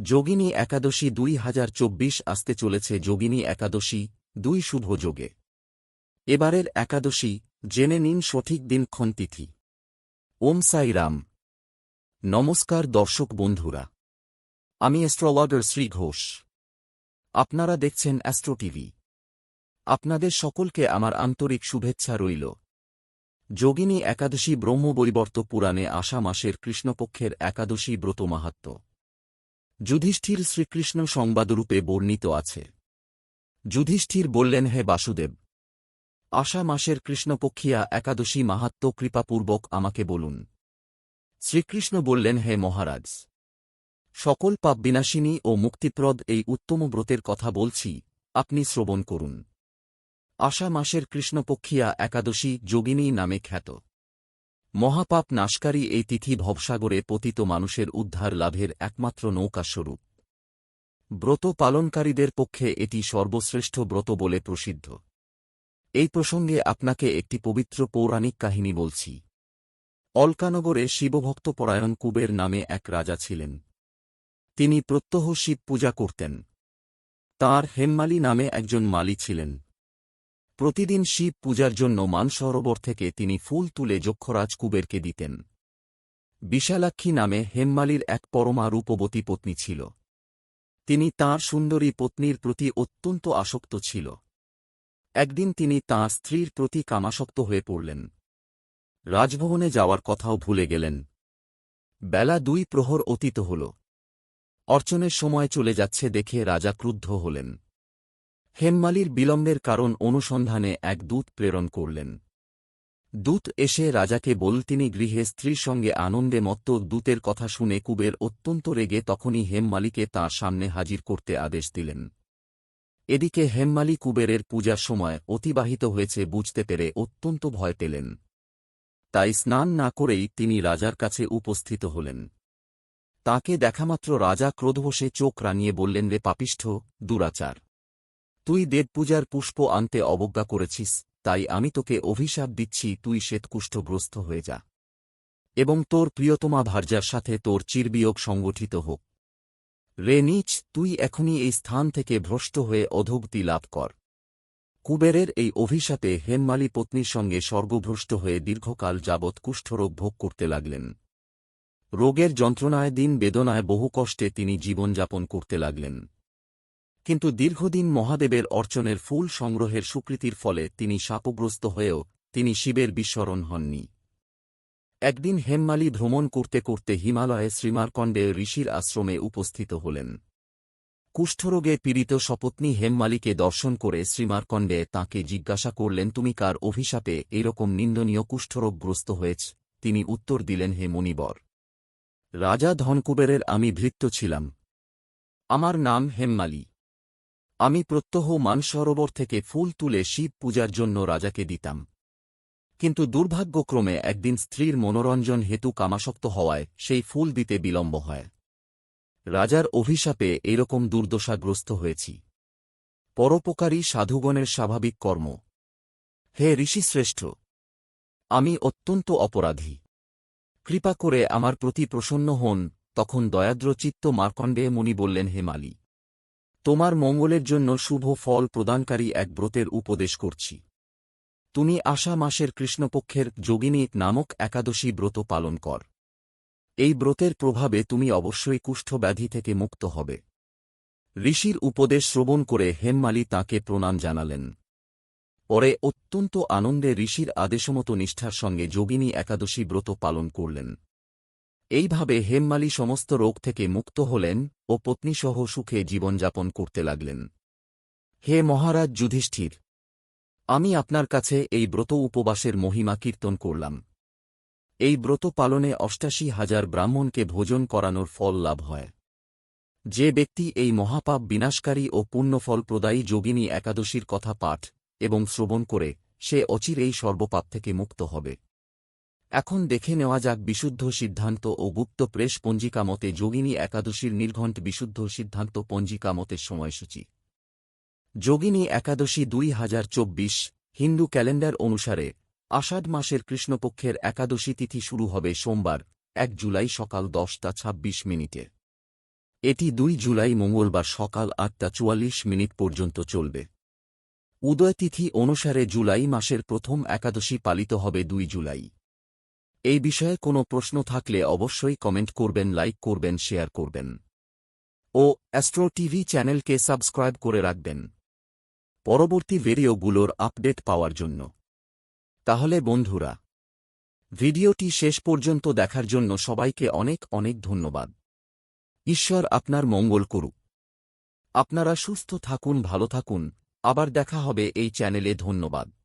যোগিনী একাদশী দুই হাজার চব্বিশ আসতে চলেছে যোগিনী একাদশী দুই শুভ যোগে। এবারের একাদশী, জেনে নিন সঠিক দিনক্ষণ তিথি ওম সাই রাম। নমস্কার দর্শক বন্ধুরা। আমি অ্যাস্ট্রোলগার শ্রী ঘোষ। আপনারা দেখছেন অ্যাস্ট্রো টিভি। আপনাদের সকলকে আমার আন্তরিক শুভেচ্ছা রইল। যোগিনী একাদশী ব্রহ্মবৈবর্ত পুরাণে আষা মাসের কৃষ্ণপক্ষের একাদশী ব্রত মাহাত্ম্য যুধিষ্ঠির শ্রীকৃষ্ণ সংবাদরূপে বর্ণিত আছে। যুধিষ্ঠির বললেন, হে বাসুদেব, আষা মাসের কৃষ্ণপক্ষিয়া একাদশী মাহাত্ম কৃপাপূর্বক আমাকে বলুন। শ্রীকৃষ্ণ বললেন, হে মহারাজ, সকল পাপ বিনাশিনী ও মুক্তিপ্রদ এই উত্তম ব্রতের কথা বলছি, আপনি শ্রবণ করুন। আষা মাসের কৃষ্ণপক্ষিয়া একাদশী যোগিনী নামে খ্যাত। মহাপাপ নাশকারী এই তিথি ভবসাগরে পতিত মানুষের উদ্ধার লাভের একমাত্র নৌকাস্বরূপ ব্রত পালনকারীদের পক্ষে এটি সর্বশ্রেষ্ঠ ব্রত বলে প্রসিদ্ধ। এই প্রসঙ্গে আপনাকে একটি পবিত্র পৌরাণিক কাহিনী বলছি। অলকানগরে শিবভক্ত পরায়ণ কুবের নামে এক রাজা ছিলেন। তিনি প্রত্যহ শিব পূজা করতেন। তাঁর হেমমালি নামে একজন মালি ছিলেন। প্রতিদিন শিব পূজার জন্য মানসরোবর থেকে তিনি ফুল তুলে যক্ষরাজ কুবেরকে দিতেন। বিশালাক্ষী নামে হেমমালির এক পরমা রূপবতী পত্নী ছিল। তিনি তাঁর সুন্দরী পত্নীর প্রতি অত্যন্ত আসক্ত ছিল। একদিন তিনি তাঁর স্ত্রীর প্রতি কামাসক্ত হয়ে পড়লেন। রাজভবনে যাওয়ার কথাও ভুলে গেলেন। বেলা দুই প্রহর অতীত হল। অর্চনের সময় চলে যাচ্ছে দেখে রাজা ক্রুদ্ধ হলেন। হেমমালির বিলম্বের কারণ অনুসন্ধানে এক দূত প্রেরণ করলেন। দূত এসে রাজাকে বল, তিনি গৃহে স্ত্রীর সঙ্গে আনন্দে মত্ত। দূতের কথা শুনে কুবের অত্যন্ত রেগে তখনই হেমমালিকে তাঁর সামনে হাজির করতে আদেশ দিলেন। এদিকে হেমমালি কুবেরের পূজার সময় অতিবাহিত হয়েছে বুঝতে পেরে অত্যন্ত ভয় পেলেন। তাই স্নান না করেই তিনি রাজার কাছে উপস্থিত হলেন। তাকে দেখামাত্র রাজা ক্রোধবশে চোখ রানিয়ে বললেন, রে পাপিষ্ঠ, দুরাচার! তুই দেবপূজার পুষ্প আনতে অবজ্ঞা করেছিস, তাই আমি তোকে অভিশাপ দিচ্ছি, তুই শ্বেতকুষ্ঠগ্রস্ত হয়ে যা। এবং তোর প্রিয়তমা ভার্যার সাথে তোর চিরবিয়োগ সংগঠিত হোক। রে নিচ, তুই এখনই এই স্থান থেকে ভ্রষ্ট হয়ে অধোগতি লাভ কর। কুবেরের এই অভিশাপে হেমমালি পত্নীর সঙ্গে স্বর্গভ্রষ্ট হয়ে দীর্ঘকাল যাবৎ কুষ্ঠরোগ ভোগ করতে লাগলেন। রোগের যন্ত্রণায়, দিন বেদনায়, বহু কষ্টে তিনি জীবনযাপন করতে লাগলেন। কিন্তু দীর্ঘদিন মহাদেবের অর্চনের ফুল সংগ্রহের স্বীকৃতির ফলে তিনি শাপগ্রস্ত হয়েও তিনি শিবের বিস্মরণ হননি। একদিন হেমমালি ভ্রমণ করতে করতে হিমালয়ে শ্রীমারকণ্ডে ঋষির আশ্রমে উপস্থিত হলেন। কুষ্ঠরোগে পীড়িত সপত্নী হেমমালিকে দর্শন করে শ্রীমারকণ্ডে তাঁকে জিজ্ঞাসা করলেন, তুমি কার অভিশাপে এরকম নিন্দনীয় কুষ্ঠরোগগ্রস্ত হয়েছ? তিনি উত্তর দিলেন, হে মণিবর, রাজা ধনকুবেরের আমি ভৃত্য ছিলাম। আমার নাম হেমমালি। আমি প্রত্যহ মানসরোবর থেকে ফুল তুলে শিব পূজার জন্য রাজাকে দিতাম। কিন্তু দুর্ভাগ্যক্রমে একদিন স্ত্রীর মনোরঞ্জন হেতু কামাসক্ত হওয়ায় সেই ফুল দিতে বিলম্ব হয়। রাজার অভিশাপে এরকম দুর্দশাগ্রস্ত হয়েছি। পরোপকারী সাধুগণের স্বাভাবিক কর্ম। হে ঋষিশ্রেষ্ঠ! আমি অত্যন্ত অপরাধী। কৃপা করে আমার প্রতি প্রসন্ন হন, তখন দয়াদ্রচিত্ত মার্কণ্ডে মুনি বললেন, হে মালি তোমার মঙ্গলের জন্য শুভ ফল প্রদানকারী এক ব্রতের উপদেশ করছি। তুমি আশা মাসের কৃষ্ণপক্ষের যোগিনী নামক একাদশী ব্রত পালন কর। এই ব্রতের প্রভাবে তুমি অবশ্যই কুষ্ঠব্যাধি থেকে মুক্ত হবে। ঋষির উপদেশ শ্রবণ করে হেমমালি তাঁকে প্রণাম জানালেন। পরে অত্যন্ত আনন্দে ঋষির আদেশমতো নিষ্ঠার সঙ্গে যোগিনী একাদশী ব্রত পালন করলেন। এইভাবে হেমমালি সমস্ত রোগ থেকে মুক্ত হলেন ও পত্নীসহ সুখে জীবনযাপন করতে লাগলেন। হে মহারাজ যুধিষ্ঠির, আমি আপনার কাছে এই ব্রত উপবাসের মহিমা কীর্তন করলাম। এই ব্রত পালনে অষ্টাশি হাজার ব্রাহ্মণকে ভোজন করানোর ফল লাভ হয়। যে ব্যক্তি এই মহাপাপ বিনাশকারী ও পুণ্যফল প্রদায়ী যোগিনী একাদশীর কথা পাঠ এবং শ্রবণ করে, সে অচিরেই সর্বপাপ থেকে মুক্ত হবে। এখন দেখে নেওয়া যাক বিশুদ্ধ সিদ্ধান্ত ও গুপ্ত প্রেস পঞ্জিকা মতে যোগিনী একাদশীর নির্ঘণ্ট বিশুদ্ধ সিদ্ধান্ত পঞ্জিকা মতের সময়সূচি। যোগিনী একাদশী দুই হাজার চব্বিশ, হিন্দু ক্যালেন্ডার অনুসারে আষাঢ় মাসের কৃষ্ণপক্ষের একাদশী তিথি শুরু হবে সোমবার, এক জুলাই সকাল দশটা ছাব্বিশ মিনিটে। এটি দুই জুলাই মঙ্গলবার সকাল আটটা চুয়াল্লিশ মিনিট পর্যন্ত চলবে। উদয়তিথি অনুসারে জুলাই মাসের প্রথম একাদশী পালিত হবে দুই জুলাই। এই বিষয়ে কোনো প্রশ্ন থাকলে অবশ্যই কমেন্ট করবেন, লাইক করবেন, শেয়ার করবেন। ও অ্যাস্ট্রো টিভি চ্যানেলকে সাবস্ক্রাইব করে রাখবেন। পরবর্তী ভিডিওগুলোর আপডেট পাওয়ার জন্য। তাহলে বন্ধুরা, ভিডিওটি শেষ পর্যন্ত দেখার জন্য সবাইকে অনেক অনেক ধন্যবাদ। ঈশ্বর আপনার মঙ্গল করুক। আপনারা সুস্থ থাকুন, ভালো থাকুন। আবার দেখা হবে এই চ্যানেলে, ধন্যবাদ।